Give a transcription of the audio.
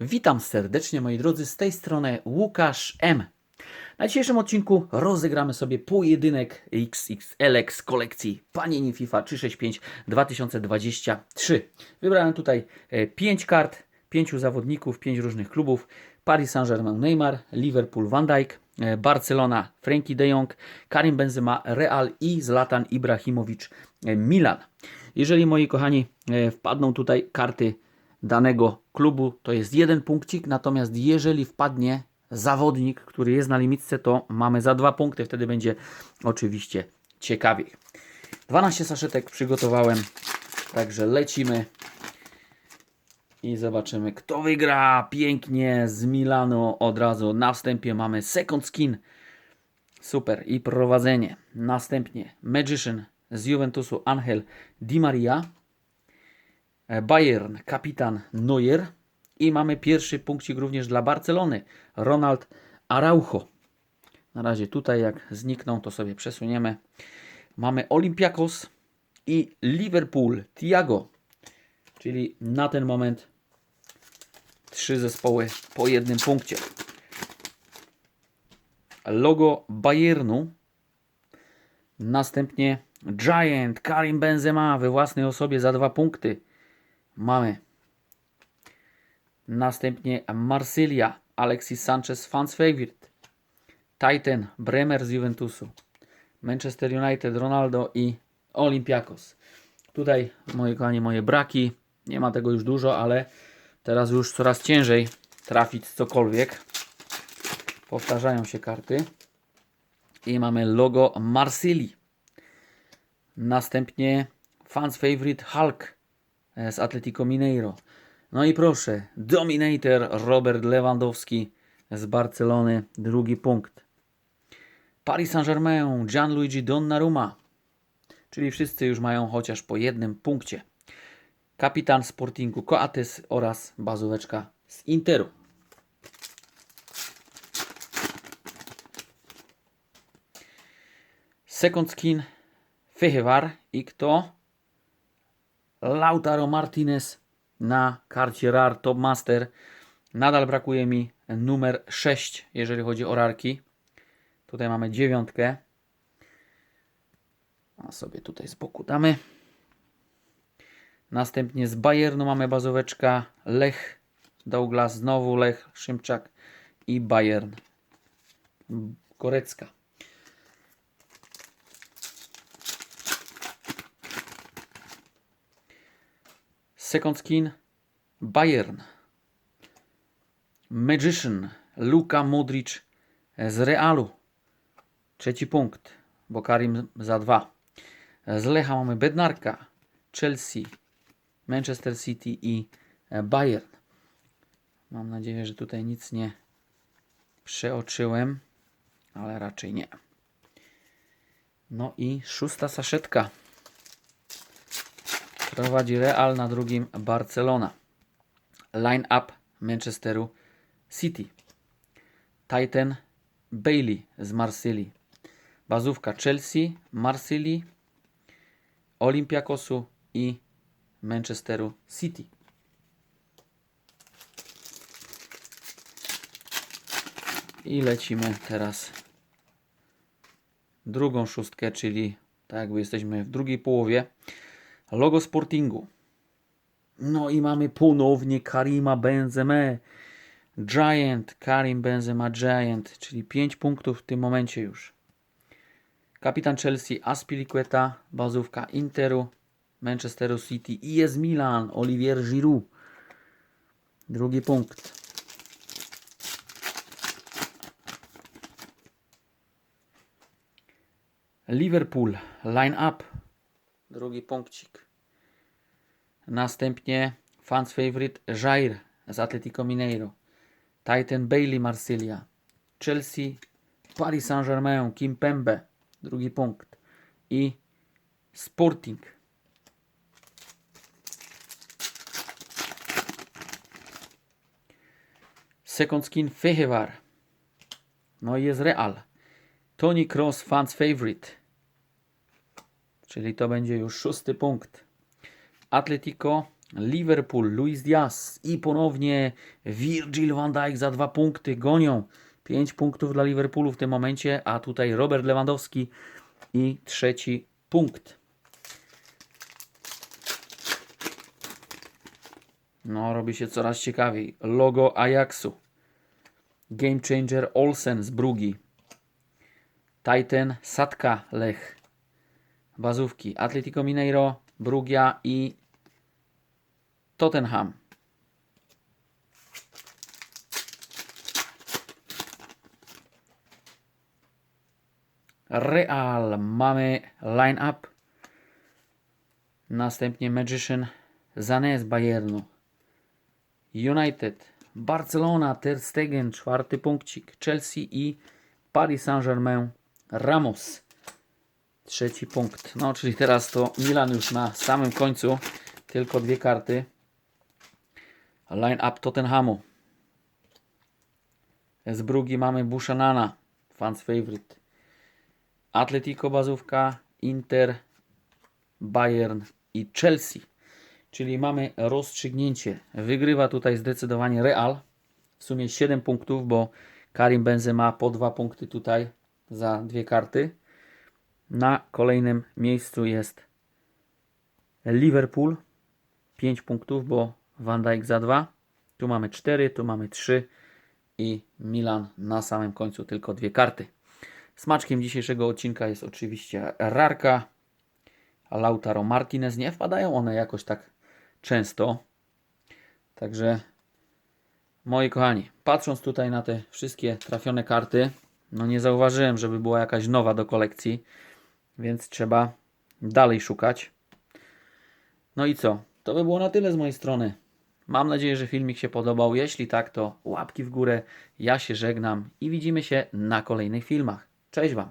Witam serdecznie moi drodzy, z tej strony Łukasz M. Na dzisiejszym odcinku rozegramy sobie pojedynek XXLX kolekcji Panini FIFA 365 2023. Wybrałem tutaj 5 kart, 5 zawodników, 5 różnych klubów. Paris Saint-Germain Neymar, Liverpool Van Dijk, e, Barcelona Frankie de Jong, Karim Benzema Real i Zlatan Ibrahimowicz e, Milan. Jeżeli moi kochani e, wpadną tutaj karty danego klubu, to jest jeden punkcik, natomiast jeżeli wpadnie zawodnik, który jest na limitce, to mamy za dwa punkty, wtedy będzie oczywiście ciekawiej. 12 saszetek przygotowałem, także lecimy i zobaczymy, kto wygra. Pięknie z Milano od razu na wstępie mamy second skin. Super i prowadzenie. Następnie Magician z Juventusu Angel Di Maria. E, Bayern, kapitan Neuer. I mamy pierwszy punkcik również dla Barcelony. Ronald Araujo. Na razie tutaj jak znikną, to sobie przesuniemy. Mamy Olympiakos i Liverpool. Thiago. Czyli na ten moment trzy zespoły po jednym punkcie. Logo Bayernu. Następnie Giant Karim Benzema we własnej osobie za dwa punkty. Mamy. Następnie Marsylia Alexis Sanchez fans favorite. Titan Bremer z Juventusu. Manchester United Ronaldo i Olympiakos. Tutaj, moi kochani, moje braki. Nie ma tego już dużo, ale teraz już coraz ciężej trafić cokolwiek. Powtarzają się karty. I mamy logo Marsylii. Następnie fans favorite Hulk z Atletico Mineiro. No i proszę, Dominator Robert Lewandowski z Barcelony, drugi punkt. Paris Saint-Germain Gianluigi Donnarumma, czyli wszyscy już mają chociaż po jednym punkcie. Kapitan Sportingu Coates oraz bazóweczka z Interu. Second skin Fehevar i kto? Lautaro Martinez na karcie RAR Top Master. Nadal brakuje mi numer 6, jeżeli chodzi o rarki. Tutaj mamy dziewiątkę. A sobie tutaj z boku damy. Następnie z Bayernu mamy bazóweczka Lech, Douglas, znowu Lech, Szymczak i Bayern. Korecka. Second skin Bayern. Magician Luka Modric z Realu. Trzeci punkt, bo Karim za dwa. Z Lecha mamy Bednarka, Chelsea, Manchester City i Bayern. Mam nadzieję, że tutaj nic nie przeoczyłem, ale raczej nie. No i szósta saszetka. Prowadzi Real na drugim Barcelona. Line up Manchesteru City. Titan Bailey z Marsylii. Bazówka Chelsea, Marsylii, Olympiakosu i Manchesteru City. I lecimy teraz drugą szóstkę, czyli tak jakby jesteśmy w drugiej połowie. Logo Sportingu. No i mamy ponownie Karima Benzema. Giant, Karim Benzema Giant, czyli 5 punktów w tym momencie już. Kapitan Chelsea Aspilicueta, bazówka Interu, Manchesteru City i jest Milan, Olivier Giroud. Drugi punkt. Liverpool, line up. Drugi punkcik. Następnie fans favorite Jair z Atletico Mineiro. Titan Bailey Marsylia. Chelsea, Paris Saint-Germain, Kimpembe. Drugi punkt. I Sporting. Second skin Fehevar. No i jest Real. Tony Cross fans favorite. Czyli to będzie już szósty punkt. Atletico, Liverpool, Luis Diaz i ponownie Virgil van Dijk za dwa punkty gonią. 5 punktów dla Liverpoolu w tym momencie, a tutaj Robert Lewandowski i trzeci punkt. No, robi się coraz ciekawiej. Logo Ajaxu. Game Changer Olsen z Brugi. Titan Satka Lech. Bazówki. Atletico Mineiro, Brugia i Tottenham. Real mamy line-up. Następnie Magician Zane z Bayernu. United, Barcelona, Ter Stegen, czwarty punkcik. Chelsea i Paris Saint-Germain, Ramos. Trzeci punkt. No, czyli teraz to Milan już na samym końcu. Tylko dwie karty. Line-up Tottenhamu. Z Brugi mamy Bushanana, fans favorite. Atletico bazówka, Inter, Bayern i Chelsea. Czyli mamy rozstrzygnięcie. Wygrywa tutaj zdecydowanie Real. W sumie 7 punktów, bo Karim Benzema po 2 punkty tutaj za dwie karty. Na kolejnym miejscu jest Liverpool. 5 punktów, bo Van Dijk za 2. Tu mamy 4, tu mamy 3 i Milan na samym końcu tylko dwie karty. Smaczkiem dzisiejszego odcinka jest oczywiście Rarka, Lautaro Martinez. Nie wpadają one jakoś tak często. Także moi kochani, patrząc tutaj na te wszystkie trafione karty, no nie zauważyłem, żeby była jakaś nowa do kolekcji, więc trzeba dalej szukać. No i co? To by było na tyle z mojej strony. Mam nadzieję, że filmik się podobał. Jeśli tak, to łapki w górę. Ja się żegnam i widzimy się na kolejnych filmach. Cześć Wam!